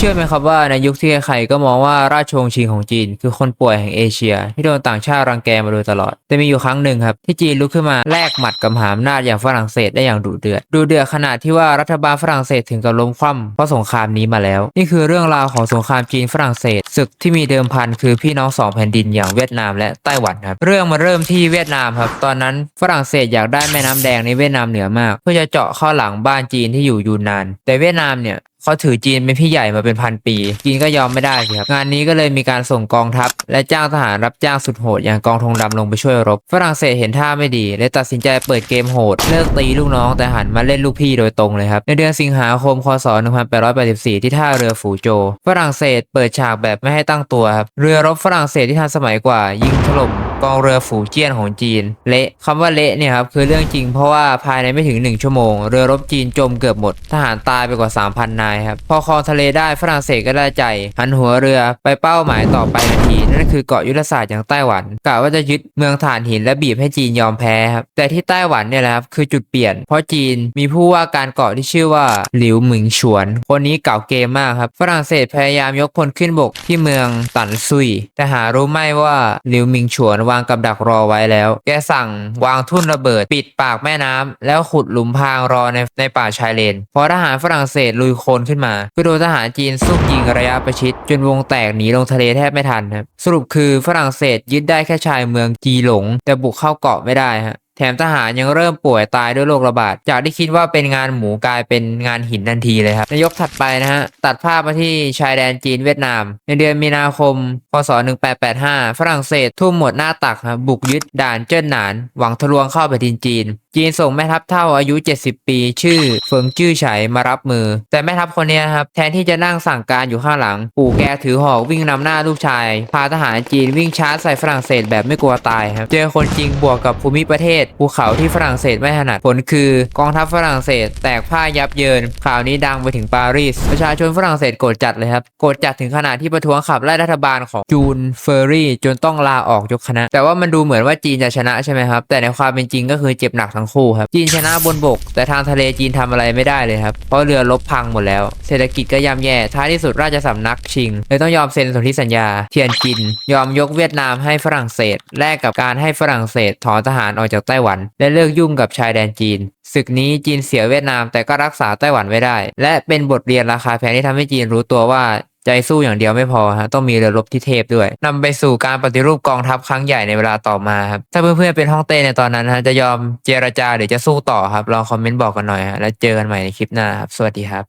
เชื่อไหมครับว่าในยุคที่ใครๆก็มองว่าราชวงศ์ชิงของจีน คือคนป่วยแห่งเอเชีย ที่โดนต่างชาติรังแกมาโดยตลอด แต่มีอยู่ครั้งหนึ่งครับ ที่จีนลุกขึ้นมาแลกหมัดกับมหาอำนาจอย่างฝรั่งเศสได้อย่างดุเดือดดุเดือดขนาดที่ว่ารัฐบาลฝรั่งเศสถึงกับล้มคว่ำเพราะสงครามนี้มาแล้ว นี่คือเรื่องราวของสงครามจีนฝรั่งเศสศึกที่มีเดิมพันคือพี่น้องสองแผ่นดินอย่างเวียดนามและไต้หวันครับเรื่องมาเริ่มที่เวียดนามครับตอนนั้นฝรั่งเศสอยากได้แม่น้ำแดงในเวียดนามเหนือมาก เพื่อจะเจาะเข้าหลังบ้านจีนที่อยู่ยูนนาน แต่เวียดนามเนี่ยเขาถือจีนเป็นพี่ใหญ่มาเป็นพันปี จีนก็ยอมไม่ได้สิครับ งานนี้ก็เลยมีการส่งกองทัพ และจ้างทหารรับจ้างสุดโหดอย่างกองธงดำลงไปช่วยรบ ฝรั่งเศสเห็นท่าไม่ดีเลยตัดสินใจเปิดเกมโหด เลิกตีลูกน้องแต่หันมาเล่นลูกพี่โดยตรงเลยครับ ในเดือนสิงหาคมคศ 1884 ที่ท่าเรือฝูโจวฝรั่งเศสเปิดฉากแบบไม่ให้ตั้งตัวครับ เรือรบฝรั่งเศสที่ทันสมัยกว่ายิงถล่ม กองเรือฝูเจี้ยนของจีน เละคำว่าเละเนี่ยครับคือเรื่องจริงเพราะว่าภายในไม่ถึง 1 ชั่วโมง เรือรบจีนจมเกือบหมด ทหารตายไปกว่า 3,000 นายครับ พอคลองทะเลได้ฝรั่งเศสก็ได้ใจ หันหัวเรือไปเป้าหมายต่อไปทันที นั่นคือเกาะยุทธศาสตร์อย่างไต้หวันกะว่าจะยึดเมืองถ่านหินและบีบให้จีนยอมแพ้ครับแต่ที่ไต้หวันเนี่ยแหละครับคือจุดเปลี่ยน เพราะจีนมีผู้ว่าการเกาะที่ชื่อว่าหลิวหมิงฉวน คนนี้เก่าเกมมากครับฝรั่งเศสพยายามยกพลขึ้นบกที่เมืองตันซุย แต่หารู้ไหมว่าหลิวหมิงฉวนวางกับดักรอไว้แล้ว แกสั่งวางทุ่นระเบิด ปิดปากแม่น้ำแล้วขุดหลุมพรางรอในในป่าชายเลน พอทหารฝรั่งเศสลุยโคลนขึ้นมา ก็โดนทหารจีนซุ่มยิงระยะประชิด จนวงแตกหนีลงทะเลแทบไม่ทันครับสรุปคือฝรั่งเศสยึดได้แค่ชายเมืองจีหลง แต่บุกเข้าเกาะไม่ได้ฮะ แถมทหารยังเริ่มป่วยตายด้วยโรคระบาด จากที่คิดว่าเป็นงานหมูกลายเป็นงานหินทันทีเลยครับนายกถัดไปนะฮะ ตัดภาพมาที่ชายแดนจีนเวียดนาม ในเดือนมีนาคม พศ 1885 ฝรั่งเศสทุ่มหมดหน้าตักบบุกยึดด่านเจิ้นหนาน หวังทะลวงเข้าแผ่นดินจีน จีนส่งแม่ทัพเท่าอายุ 70 ปี ชื่อเฟิงจื้อไฉมารับมือ แต่แม่ทัพคนนี้ครับแทนที่จะนั่งสั่งการอยู่ข้างหลัง ปู่แกถือหอกวิ่งนำหน้าลูกชาย พาทหารจีนวิ่งชาร์จใส่ฝรั่งเศสแบบไม่กลัวตายครับเจอคนจริงบวกกับภูมิประเทศภูเขาที่ฝรั่งเศสไม่ถนัดผลคือกองทัพฝรั่งเศส แตกพ่ายยับเยินข่าวนี้ดังไปถึงปารีสประชาชนฝรั่งเศสโกรธจัดเลยครับโกรธจัดถึงขนาดที่ประท้วงขับไล่รัฐบาลของจูนเฟอร์รี่จนต้องลาออกยกคณะ แต่ว่ามันดูเหมือนว่าจีนจะชนะใช่ไหมครับแต่ในความเป็นจริงก็คือเจ็บหนักทั้งคู่ครับจีนชนะบนบก แต่ทางทะเลจีนทำอะไรไม่ได้เลยครับเพราะเรือลบพังหมดแล้ว เศรษฐกิจก็ย่ำแย่ท้ายที่สุดราชสำนักชิงเลยต้องยอมเซ็นสนธิสัญญา เทียนจิน ยอมยกเวียดนามให้ฝรั่งเศสแลกกับการให้ฝรั่งเศสถอนทหารออกจากไต้หวัน และเลิกยุ่งกับชายแดนจีนศึกนี้จีนเสียเวียดนามแต่ก็รักษาไต้หวันไว้ได้ และเป็นบทเรียนราคาแพงที่ทำให้จีนรู้ตัวว่า ใจสู้อย่างเดียวไม่พอฮะต้องมีเรือรบที่เทพด้วยนำไปสู่การปฏิรูปกองทัพครั้งใหญ่ในเวลาต่อมาครับถ้าเพื่อนๆเป็นฮ่องเต้ในตอนนั้นฮะจะยอมเจรจาหรือจะสู้ต่อครับลองคอมเมนต์บอกกันหน่อยฮะแล้วเจอกันใหม่ในคลิปหน้าครับสวัสดีครับ